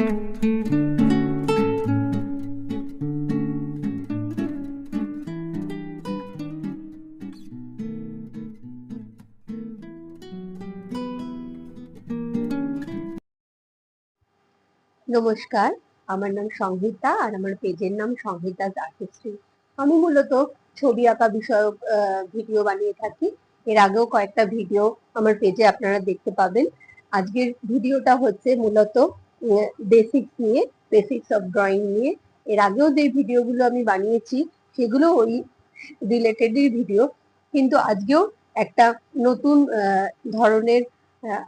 নমস্কার, আমার নাম সংহিতা আর আমার পেজের নাম সংহিতা আর্টিস্ট্রি আমি মূলত ছবি আঁকা বিষয়ক ভিডিও বানিয়ে থাকি। এর আগেও কয়েকটা ভিডিও আমার পেজে আপনারা দেখতে পাবেন। আজকের ভিডিওটা হচ্ছে মূলত বেসিক্স নিয়ে বেসিক্স অফ ড্রয়িং নিয়ে। এর আগেও যে ভিডিওগুলো আমি বানিয়েছি, সেগুলো ওই রিলেটেডই ভিডিও কিন্তু আজকেও একটা নতুন ধরনের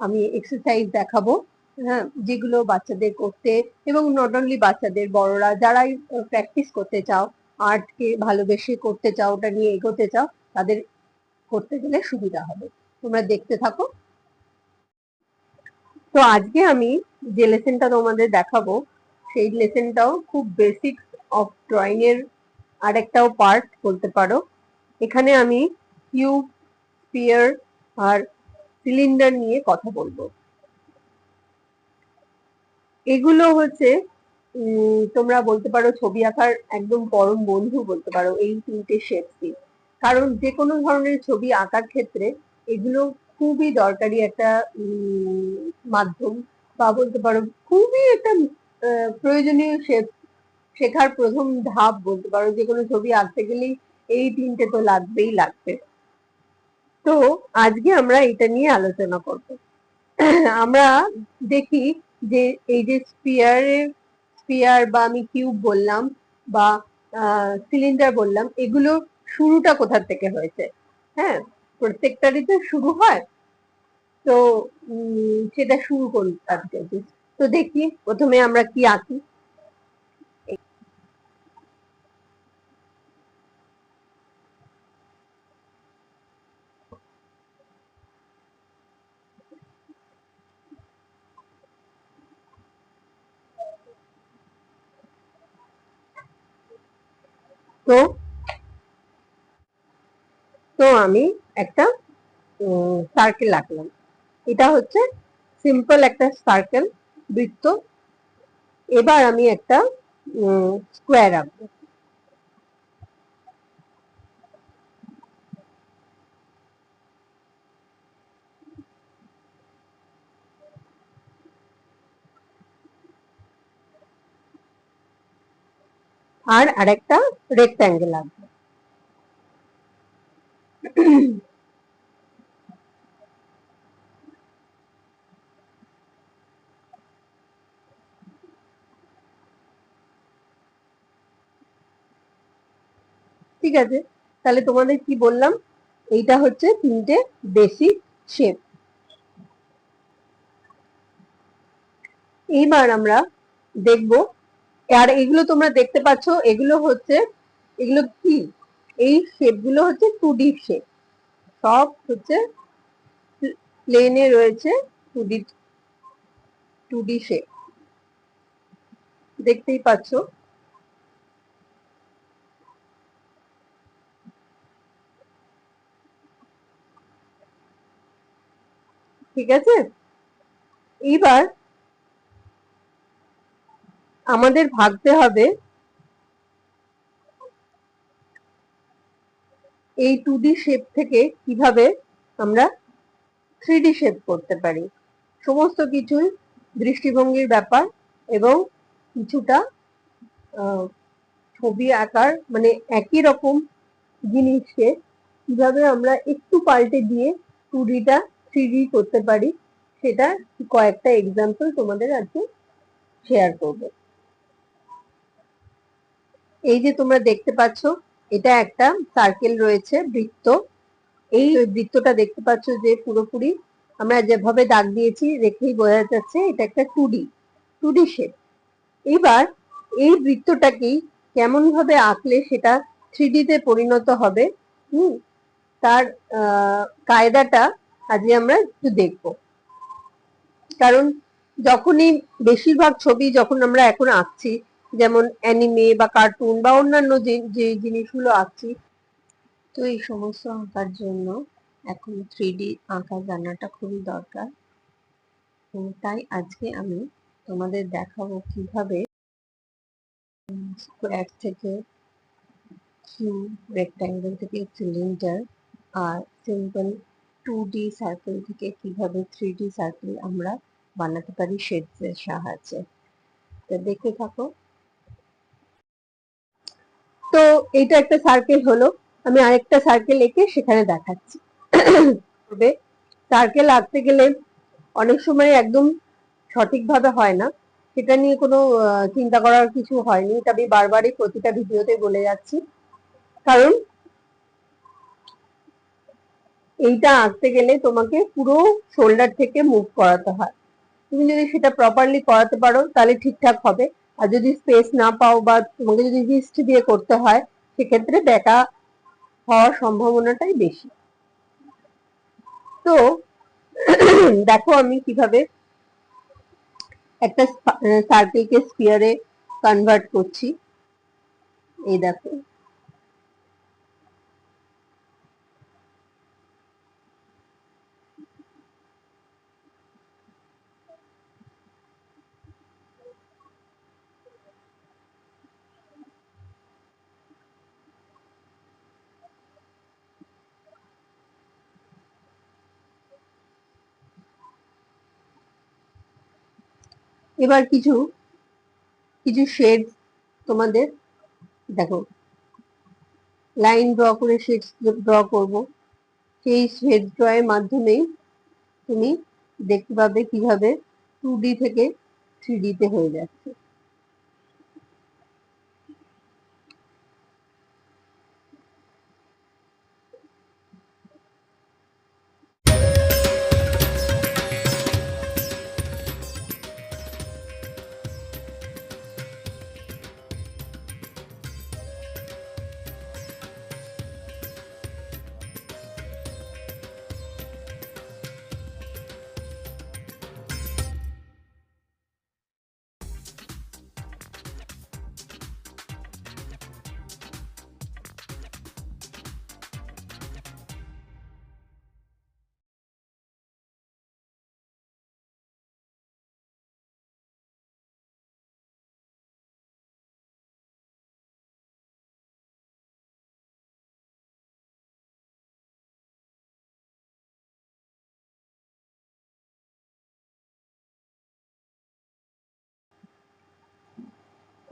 আমি এক্সারসাইজ দেখাবো। হ্যাঁ যেগুলো বাচ্চাদের করতে এবং নট অনলি বাচ্চাদের, বড়রা যারাই প্র্যাকটিস করতে চাও আর্টকে ভালোবেসে করতে চাও, ওটা নিয়ে এগোতে চাও, তাদের করতে গেলে সুবিধা হবে। তোমরা দেখতে থাকো। তো আজকে আমি যে লেসেনটা তোমাদের দেখাবো, সেই লেসেনটাও খুব বেসিক অফ ড্রয়িং এর আরেকটাও পার্ট বলতে পারো। এখানে আমি কিউব স্পিয়ার আর সিলিন্ডার নিয়ে কথা বলব। এগুলো হচ্ছে তোমরা বলতে পারো ছবি আঁকার একদম পরম বন্ধু বলতে পারো এই তিনটে শেপসই কারণ যে কোনো ধরনের ছবি আঁকার ক্ষেত্রে এগুলো খুবই দরকারি একটা মাধ্যম। বা বলতে পারো। খুবই একটা প্রয়োজনীয় শেখার প্রথম ধাপ বলতে পারো। যে কোনো ছবি আঁকতে গেলেই এই তিনটে তো লাগবেই লাগবে। তো আজকে আমরা এটা নিয়ে আলোচনা করব। আমরা দেখি যে এই যে স্পিয়ারের স্পিয়ার বা আমি কিউব বললাম বা সিলিন্ডার বললাম, এগুলো শুরুটা কোথা থেকে হয়েছে? হ্যাঁ প্রত্যেকটারই তো শুরু হয়। তো সেটা শুরু করি আজকে তো দেখি প্রথমে আমরা কি আঁকি। তো তো আমি একটা সার্কেল আঁকলাম। এটা হচ্ছে সিম্পল একটা সার্কেল বৃত্ত। এবার আমি একটা স্কোয়ার আঁকবো। আর আরেকটা রেক্ট্যাঙ্গেল আঁকবো। ঠিক আছে? তাহলে তোমাদের কি বললাম? এইটা হচ্ছে তিনটে বেসিক শেপ এইবার আমরা দেখব, আর এগুলো তোমরা দেখতে পাচ্ছ, এগুলো হচ্ছে, এগুলো কি? এই শেপগুলো হচ্ছে টু ডি শেপ সব হচ্ছে প্লেনে রয়েছে two D two D shape দেখতেই পাচ্ছ? ঠিক আছে? এবার আমাদের ভাবতে হবে এই টু ডি শেপ থেকে কীভাবে আমরা থ্রি ডি শেপ করতে পারি। সমস্ত কিছুই দৃষ্টিভঙ্গির ব্যাপার এবং কিছুটা ছবি আঁকার মানে একই রকম জিনিসকে কীভাবে আমরা একটু পাল্টে দিয়ে টু ডিটা থ্রি করতে পারি সেটা কয়েকটা এক্সাম্পল তোমাদের আজকে শেয়ার করব। এই যে তোমরা দেখতে পাচ্ছ এটা একটা সার্কেল রয়েছে বৃত্ত। এই বৃত্তটা দেখতে পাচ্ছ যে পুরোপুরি আমরা যেভাবে দাগ দিয়েছি দেখেই বোঝা যাচ্ছে এটা একটা two D two D shape এবার এই বৃত্তটাকেই কেমন ভাবে আঁকলে সেটা থ্রি তে পরিণত হবে হুম? তার আহ, কায়দাটা আজকে আমরা একটু দেখব। কারণ যখনই বেশিরভাগ ছবি যখন আমরা এখন আঁকছি, যেমন অ্যানিমে বা কার্টুন বা অন্যান্য যে যে জিনিসগুলো আঁকছি, তো এই সমস্ত আঁকার জন্য এখন থ্রি ডি আঁকা জানাটা খুবই দরকার। তাই আজকে আমি তোমাদের দেখাবো কীভাবে স্কোয়ার থেকে কিউব রেক্ট্যাঙ্গেল থেকে সিলিন্ডার আর সিম্পল টু ডি সার্কেল থেকে কীভাবে থ্রি ডি সার্কেল আমরা বানাতে পারি শেডসের সাহায্যে। তো দেখতে থাকো। তো এইটা একটা সার্কেল হলো। আমি আরেকটা সার্কেল এঁকে সেখানে দেখাচ্ছি। তবে সার্কেল আঁকতে গেলে অনেক সময় একদম সঠিকভাবে হয় না। সেটা নিয়ে কোনো চিন্তা করার কিছু হয়নি। এটা আমি বারবারই প্রতিটা ভিডিওতে বলে যাচ্ছি। কারণ এইটা আঁকতে গেলে তোমাকে পুরো শোল্ডার থেকে মুভ করাতে হয়। তুমি যদি সেটা প্রপারলি করাতে পারো, তাহলে ঠিকঠাক হবে। আর যদি স্পেস না পাও বা তোমাকে যদি হিস্ট দিয়ে করতে হয়, সেক্ষেত্রে ব্যাকা হওয়ার সম্ভাবনাটাই বেশি। তো, দেখো আমি কীভাবে একটা সার্কেলকে স্পিয়ারে কনভার্ট করছি। এই দেখো। এবার কিছু কিছু শেড তোমাদের দেখো। লাইন ড্র করে শেড ড্র করব। সেই শেড ড্রয়ের মাধ্যমেই তুমি দেখতে পাবে কীভাবে টু ডি থেকে থ্রি ডিতে হয়ে যাচ্ছে।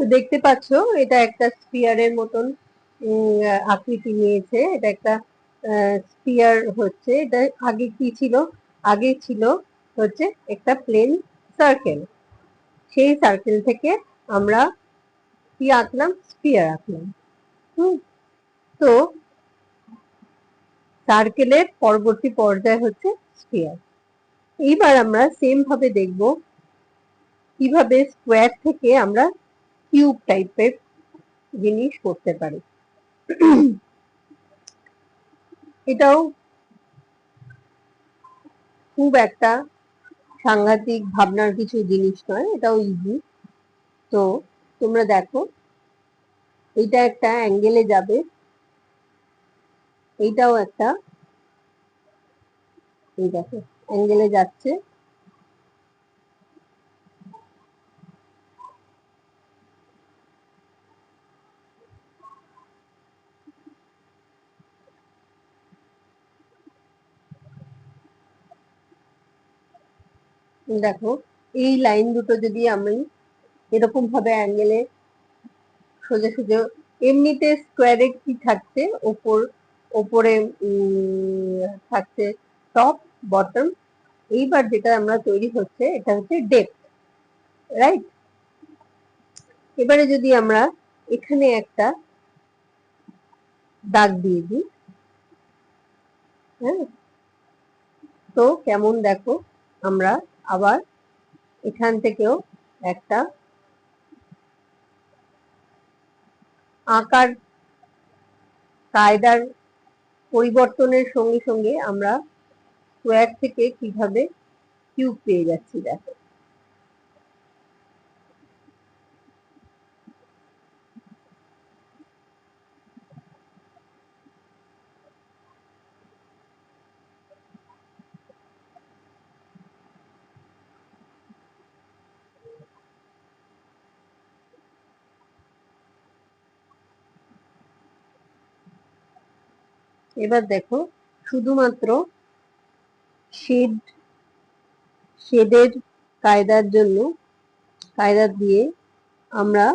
তো দেখতে পাচ্ছ, এটা একটা স্পিয়ারের মতন আকৃতি নিয়েছে। এটা একটা স্পিয়ার হচ্ছে। এটা আগে কি ছিল? আগে ছিল হচ্ছে একটা প্লেন সার্কেল সেই সার্কেল থেকে আমরা কি আঁকলাম? স্পিয়ার আঁকলাম। হুম। তো সার্কেলের পরবর্তী পর্যায় হচ্ছে স্পিয়ার এইবার আমরা সেম ভাবে দেখব কীভাবে স্কোয়ার থেকে আমরা কিউব টাইপের জিনিস করতে পারি। এটাও খুব একটা সাংঘাতিক ভাবনার কিছু জিনিস নয়, এটাও ইজি তো তোমরা দেখো, এইটা একটা অ্যাঙ্গেলে যাবে, এইটাও একটা, এই দেখো অ্যাঙ্গেলে যাচ্ছে। দেখো, এই লাইন দুটো যদি আমি এরকম ভাবে অ্যাঙ্গেলে সোজা সোজা, এমনিতে স্কোয়ারে কি থাকছে? ওপর, ওপরে থাকছে টপ বটম এইবার যেটা আমরা তৈরি হচ্ছে, এটা হচ্ছে ডেপথ রাইট এবারে যদি আমরা এখানে একটা দাগ দিয়ে দিই হ্যাঁ? তো কেমন দেখো, আমরা আবার এখান থেকেও একটা আকার কায়দার পরিবর্তনের সঙ্গে সঙ্গে আমরা স্কোয়ার থেকে কীভাবে কিউব পেয়ে যাচ্ছি দেখো। এবার দেখো, শুধুমাত্র শেড শেডের কায়দার জন্য, কায়দা দিয়ে আমরা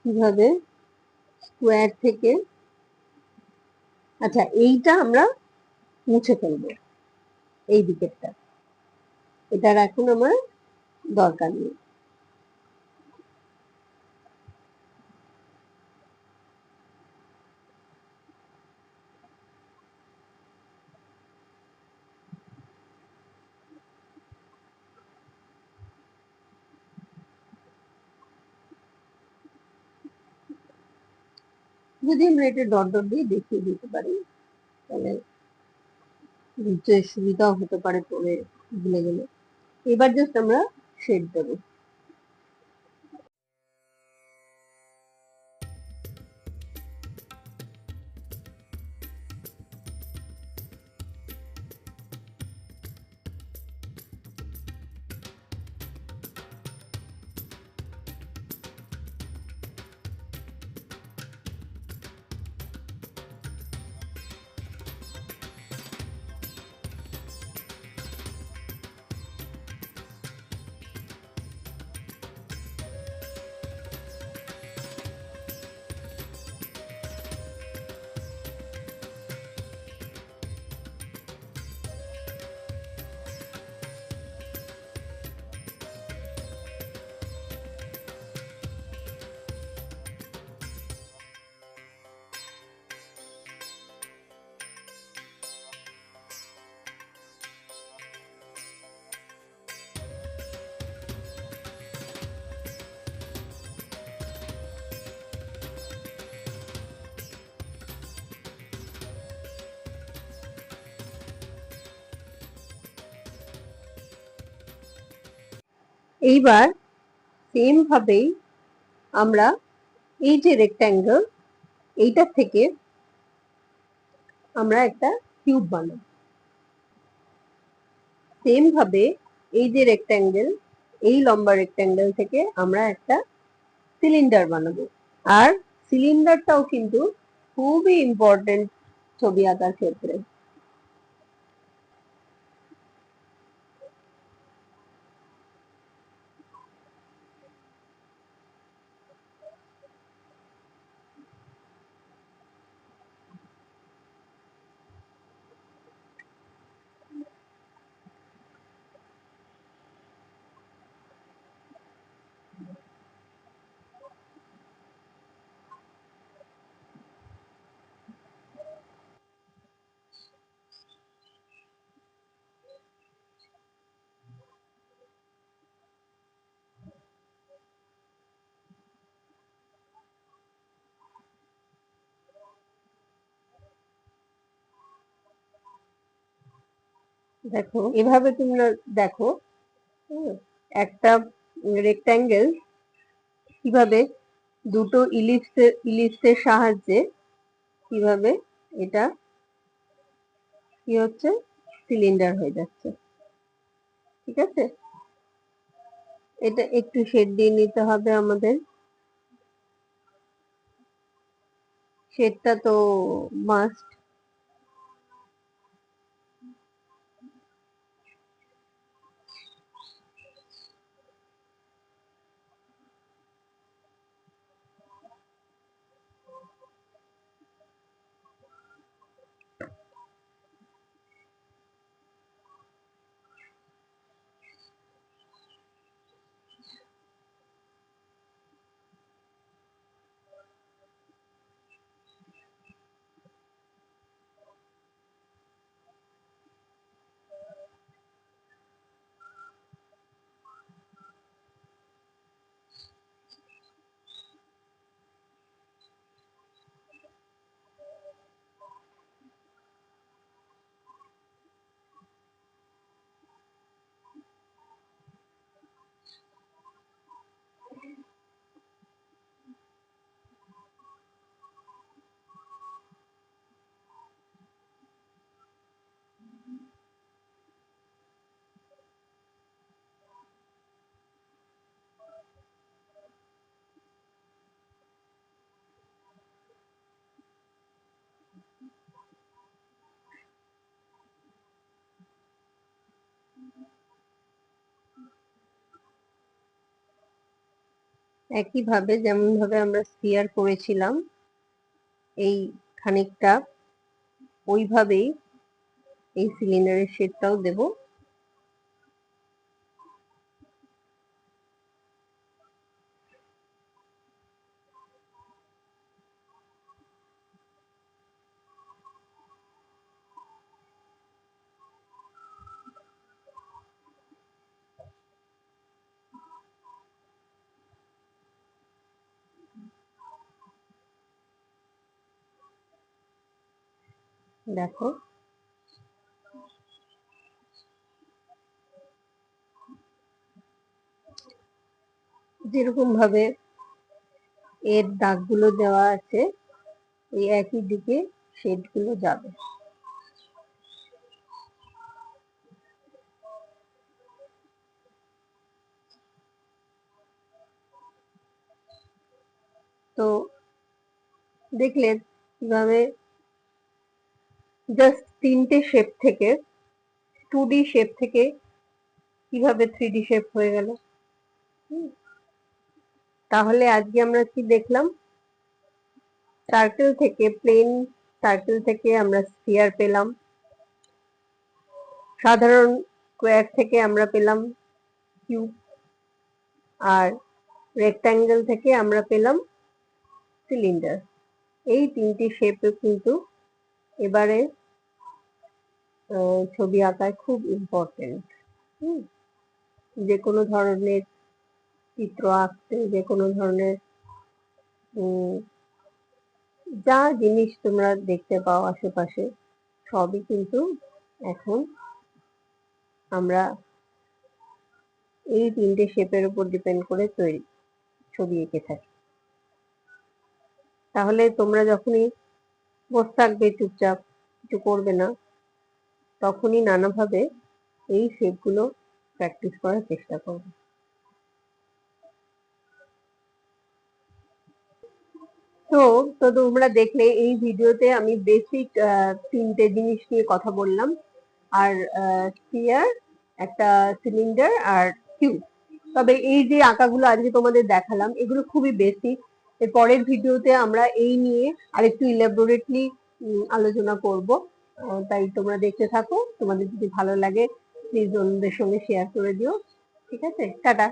কীভাবে স্কোয়ার থেকে আচ্ছা এইটা আমরা মুছে ফেলব, এই দিকেরটা। এটার এখন আমার দরকার নেই। যদি আমরা এটা ডট ডট দিয়ে দেখিয়ে দিতে পারি, তাহলে বুঝতে সুবিধাও হতে পারে পরে ভুলে গেলে। এবার জাস্ট আমরা শেড দেবো। এইবার সেম ভাবেই আমরা এই যে রেক্ট্যাঙ্গেল এইটার থেকে আমরা একটা কিউব বানাবো। সেম ভাবে এই যে রেক্ট্যাঙ্গেল এই লম্বা রেক্ট্যাঙ্গেল থেকে আমরা একটা সিলিন্ডার বানাবো। আর সিলিন্ডারটাও কিন্তু খুবই ইম্পর্টেন্ট ছবি আঁকার ক্ষেত্রে। দেখো। এভাবে তোমরা দেখো একটা রেক্ট্যাঙ্গেল কীভাবে দুটো ইলিপসের ইলিপসের সাহায্যে কীভাবে এটা কি হচ্ছে? সিলিন্ডার হয়ে যাচ্ছে। ঠিক আছে? এটা একটু শেড দিয়ে নিতে হবে আমাদের। শেডটা তো মাস্ট একইভাবে যেমন ভাবে আমরা স্পিয়ার করেছিলাম এই খানিকটা ওইভাবেই এই সিলিন্ডারের শেডটাও দেব। দেখো। যেরকম ভাবে এর দাগগুলো দেওয়া আছে, এই একই দিকে শেডগুলো যাবে। তো দেখলে কীভাবে জাস্ট তিনটে শেপ থেকে টু ডি শেপ থেকে কীভাবে থ্রি ডি শেপ হয়ে গেল। তাহলে আজকে আমরা কি দেখলাম? সার্কেল থেকে প্লেন সার্কেল থেকে আমরা স্পিয়ার পেলাম। সাধারণ স্কোয়ার থেকে আমরা পেলাম কিউব আর রেক্ট্যাঙ্গেল থেকে আমরা পেলাম সিলিন্ডার এই তিনটি শেপে কিন্তু এবারে ছবি আঁকায় খুব ইম্পর্টেন্ট যে কোনো ধরনের চিত্র আঁকতে যে কোনো ধরনের যা জিনিস তোমরা দেখতে পাও আশেপাশে, সবই কিন্তু এখন আমরা এই তিনটে শেপের উপর ডিপেন্ড করে তৈরি, ছবি এঁকে থাকি। তাহলে তোমরা যখনই বসে থাকবে, চুপচাপ, কিছু করবে না তখনই নানাভাবে এই শেপগুলো প্র্যাকটিস করার চেষ্টা করবে। তো তো তোমরা দেখলে এই ভিডিওতে আমি বেসিক তিনটে জিনিস নিয়ে কথা বললাম। আর স্পিয়ার একটা সিলিন্ডার আর কিউব তবে এই যে আঁকাগুলো আজকে তোমাদের দেখালাম, এগুলো খুবই বেসিক এর পরের ভিডিওতে আমরা এই নিয়ে আরেকটু ইলাবোরেটলি আলোচনা করব। তাই তোমরা দেখতে থাকো। তোমাদের যদি ভালো লাগে প্লিজ অন্যদের সঙ্গে শেয়ার করে দিও। ঠিক আছে? টাটা।